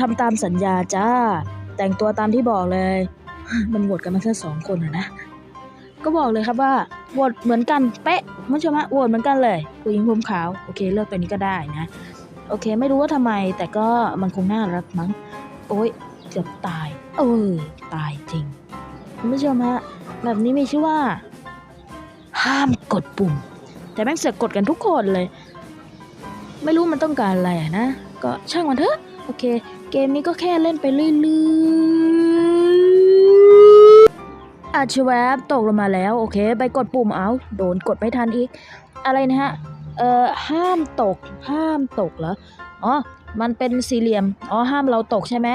ทำตามสัญญาจ้า แต่งตัวตามที่บอกเลย มันโหวตกันมาแค่สองคนอะนะ ก็บอกเลยครับว่าโหวตเหมือนกันเป๊ะคุณผู้ชมฮะโหวตเหมือนกันเลยผู้หญิงผมขาว โอเค เลือกตัวนี้ก็ได้นะ โอเค ไม่รู้ว่าทำไม แต่ก็มันคงน่ารักมั้ง โอ้ยเกือบตาย เออตายจริงคุณผู้ชมฮะ แบบนี้มีชื่อว่า ห้ามกดปุ่ม แต่แม่งเสือกกดกันทุกคนเลย ไม่รู้มันต้องการอะไรนะ ก็ช่างมันเถอะ โอเค เกมนี้ก็แค่เล่นไปเรื่อยๆอาชแวบตกลงมาแล้ว โอเค ไปกดปุ่มเอา โดนกดไม่ทันอีก อะไรนะฮะ เอ่อ ห้ามตก ห้ามตกเหรอ อ๋อ มันเป็นสี่เหลี่ยม อ๋อ ห้ามเราตกใช่ไหม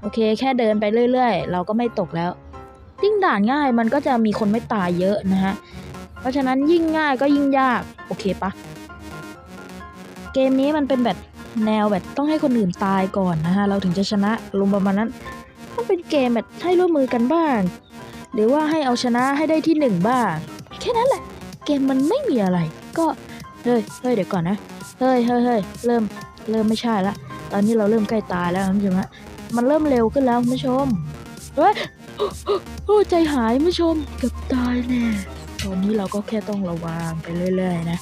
โอเค แค่เดินไปเรื่อยๆ เราก็ไม่ตกแล้วยิ่งด่านง่ายมันก็จะมีคนไม่ตายเยอะนะฮะ เพราะฉะนั้นยิ่งง่ายก็ยิ่งยาก โอเคปะ เกมนี้มันเป็นแบบ แนวแบบต้องให้คนอื่นตายก่อนนะฮะเราถึงจะชนะลมประมาณนั้นต้องเป็นเกมแบบให้ร่วมมือกันบ้าง หรือว่าให้เอาชนะให้ได้ที่หนึ่งบ้างแค่นั้นแหละ เกมมันไม่มีอะไร ก็เฮ้ยเฮ้ยเดี๋ยวก่อนนะเฮ้ยเฮ้ยเฮ้ยเริ่มเริ่มไม่ใช่ละตอนนี้เราเริ่มใกล้ตายแล้วคุณผู้ชมฮะมันเริ่มเร็วขึ้นแล้วคุณผู้ชมเฮ้ยโอ้ใจหายคุณผู้ชมเกือบตายแน่ตอนนี้เราก็แค่ต้องระวังไปเรื่อยๆนะ